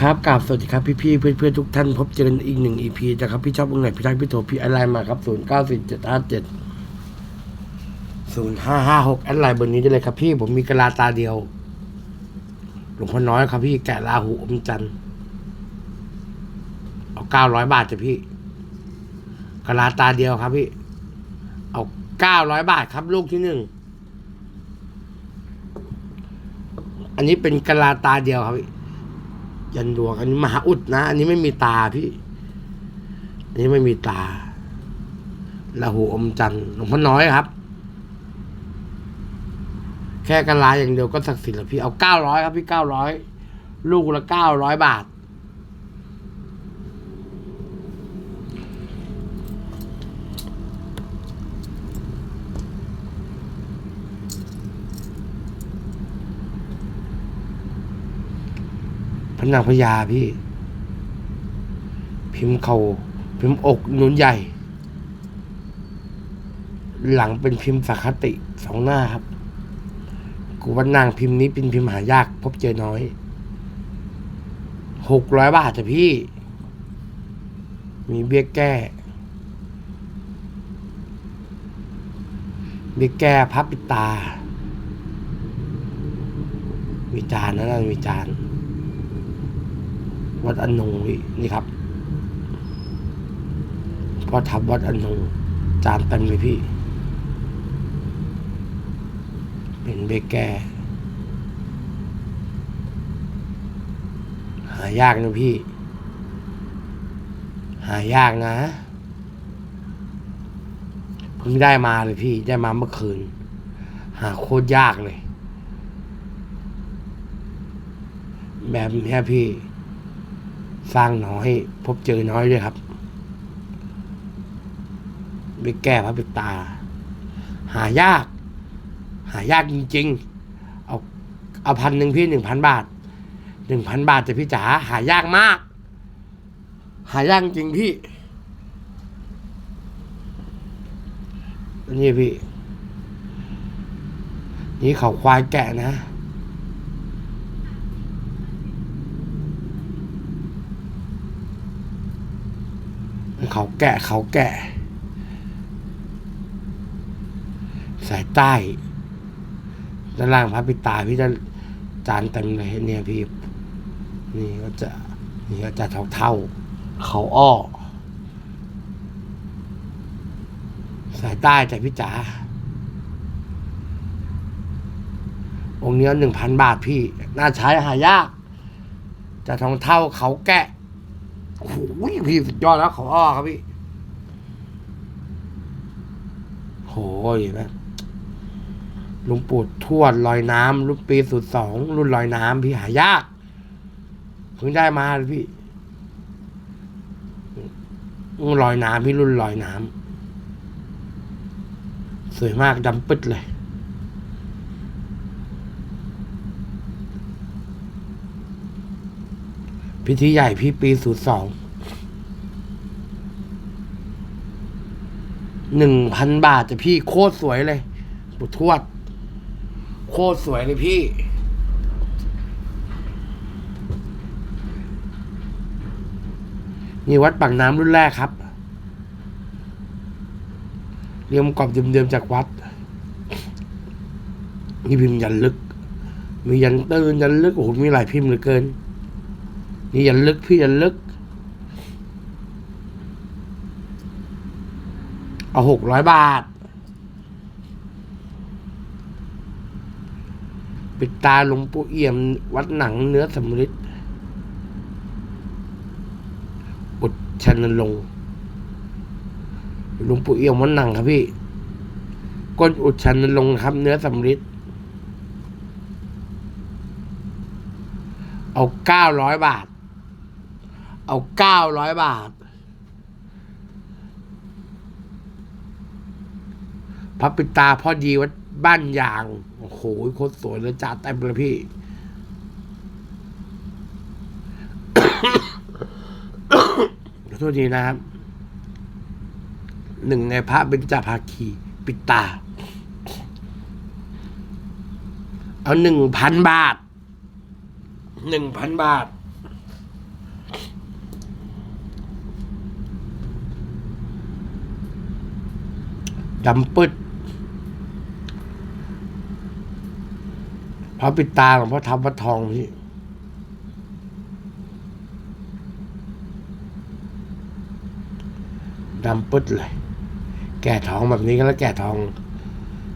ครับกราบสวัสดีครับพี่พี่ๆเพื่อนเพื่อนๆทุกท่านพบเจอกันอีกหนึ่งอีพีนะครับพี่ชอบวงไหนพี่ทักพี่โทรพี่อะไรมาครับศูนย์เก้าสี่เจ็ดห้าเจ็ดศูนย์ห้าห้าหกแอดไลน์เบอร์นี้ได้เลยครับพี่ผมมีกระลาตาเดียว หลวงพ่อน้อยครับพี่แกะลาหูอมจันทร์เอาเก้าร้อยบาทจ้ะพี่กระลาตาเดียวครับพี่ เอาเก้าร้อยบาทครับ ลูกที่หนึ่งอันนี้เป็นกระลาตาเดียวครับพี่ ยันดวง อันนี้มหาอุดนะ อันนี้ไม่มีตาพี่ อันนี้ไม่มีตาละหูอมจันทร์หลวงพ่อน้อยครับ แค่กะลาอย่างเดียวก็ศักดิ์สิทธิ์แล้วพี่ เอาเก้าร้อยครับพี่เก้าร้อยลูกละเก้าร้อยบาท พระนางพญาพี่ พิมพ์เขาพิมพ์อกนุนใหญ่ หลังเป็นพิมพ์สักคติสองหน้าครับ กูว่านางพิมพ์นี้เป็นพิมพ์หายาก พบเจอน้อยหกร้อยบาทจ้ะพี่ มีเบี้ยแก้ เบี้ยแก้พับปิดตา มีจานนะนั่นมีจาน วัดอนงพี่นี่ครับพอทับวัดอนงจานเต็มเลยพี่ เป็นเบแกหายากนะพี่ หายากนะเพิ่งได้มาเลยพี่ได้มาเมื่อคืน หาโคตรยากเลย แบบนี้พี่ สร้างน้อยพบเจอน้อยด้วยครับไปแก้พระปิตา หายาก หายากจริงๆ เอาเอาพันหนึ่งพี่หนึ่งพันบาทหนึ่งพันบาทแต่พี่จ๋าหายากมาก หายากจริงพี่นี่พี่ นี่เขาควายแกะนะ เขาแกะเขาแกะสายใต้ด้านล่างพระปิตาพี่จะจานเต็มเลยเนี่ยพี่ นี่ก็จะนี่ก็จะเท่าเท่าเขาอ้อ สายใต้จากพี่จ๋าองค์เนี้หนึ่งพันบาทพี่ น่าใช้หายาก จะทองเท่าเขาแกะ โอ้โหพี่สุดยอดแล้วขาอ้อครับพี่โหยนะหมลุงปู่ทวดลอยน้ำรุ่นปีสุดสองรุ่นลอยน้ำพี่หายากเพิ่งได้มาเลยพี่ลอยน้ำพี่รุ่นลอยน้ำสวยมากดำปึ๊ดเลย พิธีใหญ่พี่ปีศูนย์สองหนึ่งพันบาทจะพี่โคตรสวยเลยปู่ทวด โคตรสวยเลยพี่ นี่วัดปากน้ำรุ่นแรกครับ เรียมกรอบเดิมๆจากวัด นี่พิมพ์ยันลึก มียันตื้นยันลึก โอ้โห มีหลายพิมพ์เหลือเกิน นี่ยันลึกพี่ยันลึก เอาหกร้อยบาท ปิดตาหลวงปู่เอี่ยม วัดหนังเนื้อสำริดอุดชันลงหลวงปู่เอี่ยมวัดหนังครับพี่ ก้นอุดชันลงค์นะครับ เนื้อสำริดเอาเก้าร้อยบาท เอาเก้าร้อยบาท พระปิตาพ่อดีวัดบ้านยาง โอ้โหโคตรสวยเลยจ่าเต็มเลยพี่ ขอโทษทีนะครับ หนึ่งในพระเบญจภาคีปิตา เอาหนึ่งพันบาทหนึ่งพันบาท ดำปึ๊ดพระปิดตาหลวงพ่อทำวัดทองพี่ดำปึ๊ดเลย แก่ทองแบบนี้ก็แล้วแก่ทอง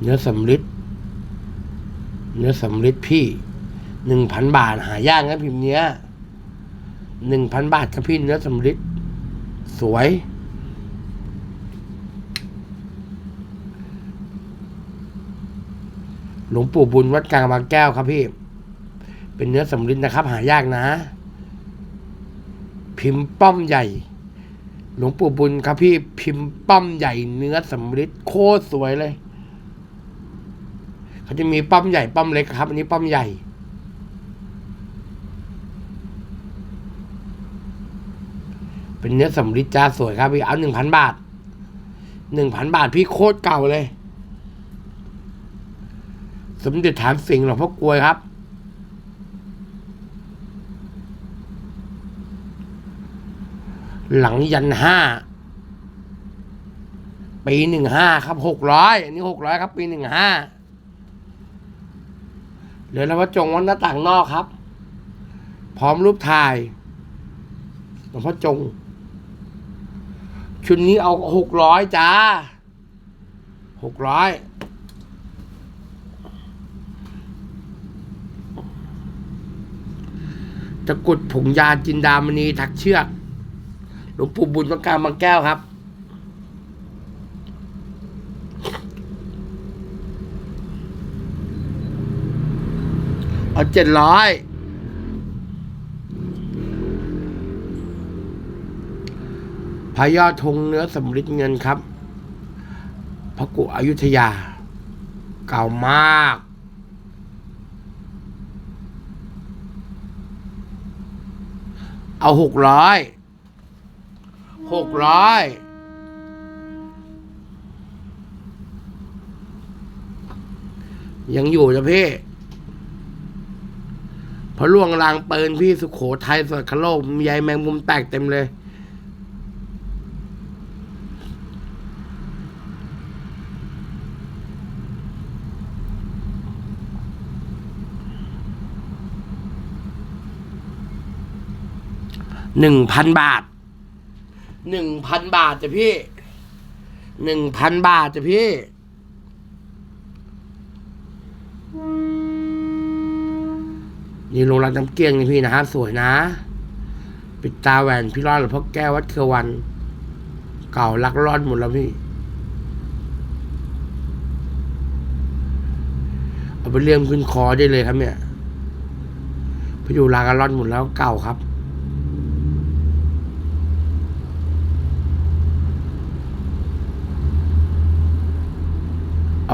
เนื้อสำลิดเนื้อสำลิดพี่หนึ่งพันบาทหายากนะพิมพ์เนี้ยหนึ่งพันบาทครับพี่เนื้อสำลิดสวย หลวงปู่บุญวัดกลางบางแก้วครับพี่ เป็นเนื้อสำลิดนะครับ หายากนะ พิมพ์ป้อมใหญ่ หลวงปู่บุญครับพี่ พิมพ์ป้อมใหญ่ เนื้อสำลิดโคตรสวยเลย เขาจะมีป้อมใหญ่ป้อมเล็กครับ อันนี้ป้อมใหญ่เป็นเนื้อสำลิดจ้าสวยครับพี่เอาหนึ่งพันบาทหนึ่งพันบาทพี่โคตรเก่าเลย สมเด็จฐานสิงห์หลวงพ่อกลวยครับ หลังยันห้าปีหนึ่งห้าครับหกร้อยอันนี้หกร้อยครับ ปีหนึ่งห้าเหลือแล้วพระจงวัดหน้าต่างนอกครับ พร้อมรูปถ่ายหลวงพ่อจง ชุดนี้เอาหกร้อยจ้าหกร้อย ตะกุดผงยาจินดามณีถักเชือกหลวงปู่บุญต้องการบางแก้วครับ เอาเจ็ดร้อยพายอดธงเนื้อสำริดเงินครับ พระกุอยุธยา เก่ามาก เอาหกร้อยหกร้อยยังอยู่จ้ะพี่พระล่วงรางปืนพี่สุขโขทัยสดคโลกยายแมงมุมแตกเต็มเลย หนึ่งพันบาทหนึ่งพันบาทจ้ะพี่หนึ่งพันบาทจ้ะพี่ นี่ลงรักน้ำเกลียงนี่พี่นะฮะสวยนะ ปิดตาแหวนพี่รอดหรือพ่อแก้ววัดเครือวัน เก่าลักรอดหมดแล้วพี่ เอาไปเลี่ยมขึ้นคอได้เลยครับเนี่ยพอยู่ลากรอดหมดแล้วเก่าครับ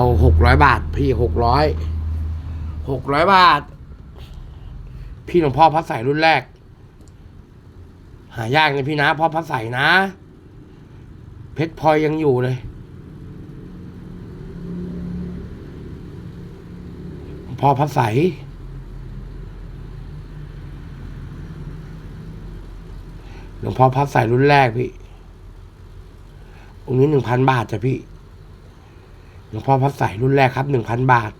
เอาหกร้อยบาท พี่หกร้อยหกร้อยบาท พี่หลวงพ่อพระใสรุ่นแรก หายากเลยพี่นะพ่อพระใสนะ เพชรพลอยยังอยู่เลย พ่อพระใสหลวงพ่อพระใสรุ่นแรกพี่องค์นี้หนึ่งพันบาทจ้ะพี่ หลวงพ่อพระใสรุ่นแรกครับหนึ่งพันบาท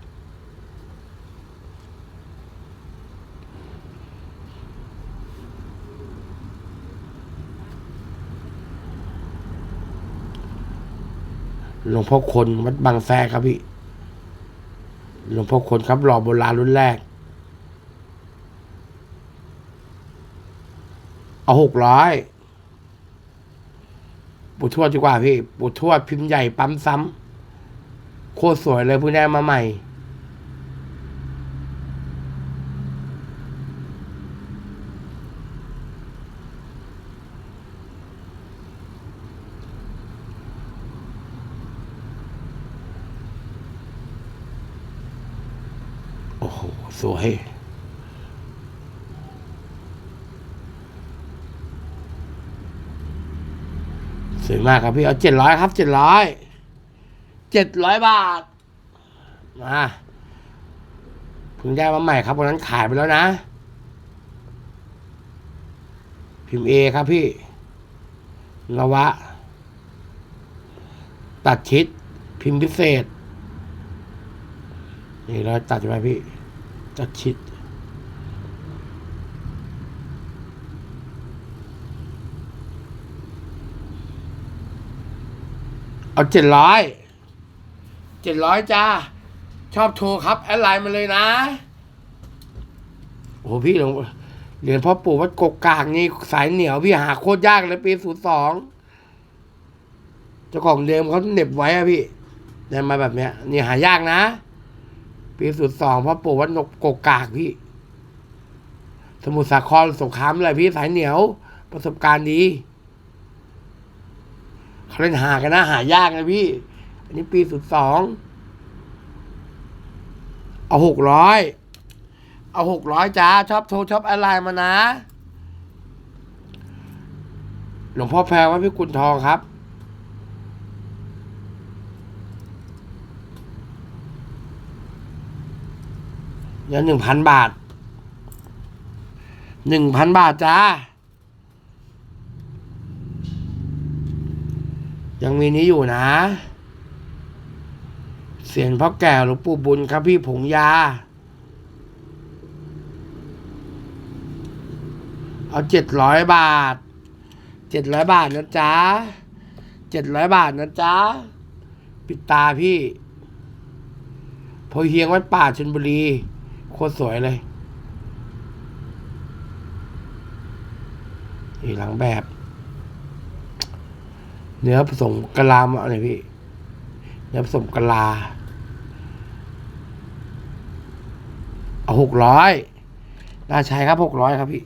หลวงพ่อคนวัดบางแซครับพี่ หลวงพ่อคนครับหล่อโบราณรุ่นแรก เอาหกร้อยปูทวดดีกว่าพี่ปูทวดพิมพ์ใหญ่ปั๊มซ้ำ โคตรสวยเลยเพิ่งได้มาใหม่ โอ้โห สวยสวยมากครับพี่ เอาเจ็ดร้อยครับเจ็ดร้อย เจ็ดร้อยบาทมาเพิ่งได้มาใหม่ครับวันนั้นขายไปแล้วนะ พิมพ์เอครับพี่นวะ ตัดชิด พิมพ์พิเศษ นี่เราตัดไว้พี่ ตัดชิดเอาเจ็ดร้อย เจ็ดร้อยจ้า ชอบโทรครับ แอดไลน์มาเลยนะ โอ้พี่หลวงเหรียญพ่อปู่วัดกกกากนี่สายเหนียวพี่หาโคตรยากเลยปีศูนย์สองเจ้าของเดิมเขาเน็บไว้อะพี่ได้มาแบบเนี้ย นี่หายากนะ ปีศูนย์สองพ่อปู่วัดนกกกกากพี่ สมุทรสาครสงครามอะไรพี่สายเหนียว ประสบการณ์ดีเขาเล่นหากันนะหายากนะพี่ อันนี้ปีศูนย์สองเอาหกร้อยเอาหกร้อยจ้าชอบโทรชอบอะไรมานะ หลวงพ่อแพรว่าพี่กุลทองครับเงินหนึ่งพันบาทหนึ่งพันบาทจ้า ยังมีนี้อยู่นะ เสียงพ่อแก่หลวงปู่บุญครับพี่ผงยา เอาเจ็ดร้อยบาทเจ็ดร้อยบาทนะจ๊ะเจ็ดร้อยบาทนะจ๊ะปิดตาพี่พอเฮียงวัดป่าชนบุรีโคตรสวยเลยนี่หลังแบบ เนื้อผสมกะลามอะไรพี่ เนื้อผสมกะลา เอาหกร้อยน่าใช้ครับหกร้อยครับพี่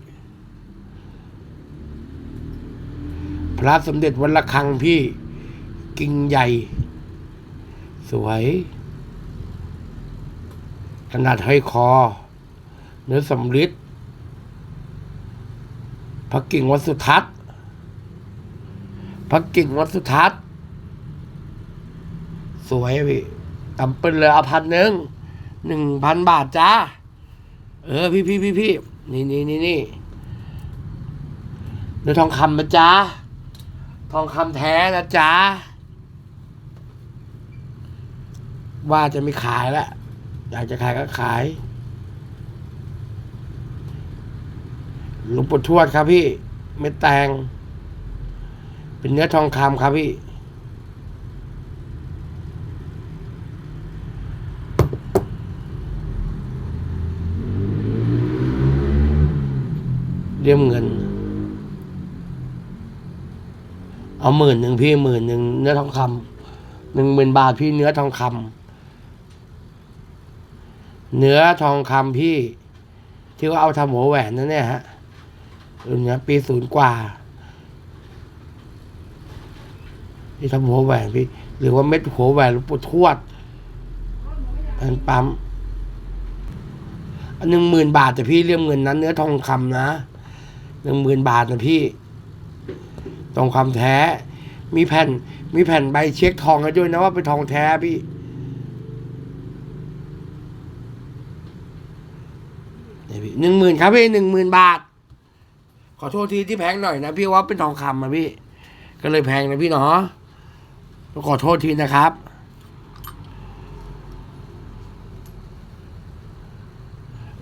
พระสมเด็จวัดระฆังพี่ กิ่งใหญ่ สวย ขนาดห้อยคอ เนื้อสำริดพระกิ่งวัดสุทัศน์พระกิ่งวัดสุทัศน์สวยพี่ตำเป็นเลยเอาพันหนึ่งหนึ่งพันบาทจ้า เออพี่พี่พี่พี่นี่นี่นี่นี่เนื้อทองคำนะจ้าทองคำแท้นะจ้าว่าจะไม่ขายแล้วอยากจะขายก็ขายหลวงปู่ทวดครับพี่เม็ดแตง เป็นเนื้อทองคำครับพี่ เรียมเงิน เอาหมื่นหนึ่งพี่หมื่นหนึ่งเนื้อทองคำหนึ่งหมื่นบาทพี่เนื้อทองคำเนื้อทองคำพี่ ที่ว่าเอาทำหัวแหวนนั่นเนี่ยฮะรุ่นเนี้ยปีศูนย์กว่าที่ทำหัวแหวนพี่ หรือว่าเม็ดหัวแหวนหลวงปู่ทวดอันปั๊มหนึ่งหมื่นบาทแต่พี่เรียมเงินนั้นเนื้อทองคำนะ หนึ่งหมื่นบาทนะพี่ทองคำแท้ มีแผ่น มีแผ่นใบเช็คทองให้ด้วยนะว่าเป็นทองแท้พี่ หนึ่งหมื่นครับพี่หนึ่งหมื่นบาท ขอโทษทีที่แพงหน่อยนะพี่ว่าเป็นทองคำอะพี่ ก็เลยแพงนะพี่เนาะขอโทษทีนะครับ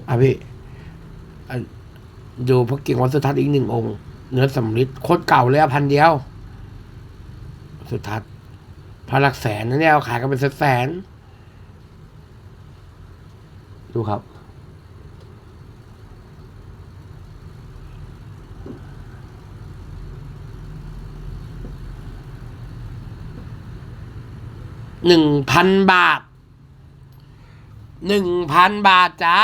อะพี่ ดูพระกิ่งวัดสุทัศน์อีกหนึ่งองค์ เนื้อสำริดโคตรเก่าเลยอะพันเดียว สุทัศน์พระหลักแสนนะเนี่ยขายกันเป็นแสนดูครับ หนึ่งพันบาท หนึ่งพันบาทจ้า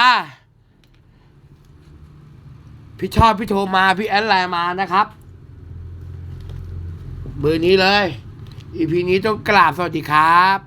พี่ชอบพี่โทรมาพี่แอดไลน์มานะครับ เบอร์นี้เลย อีพีนี้ต้องกราบสวัสดีครับ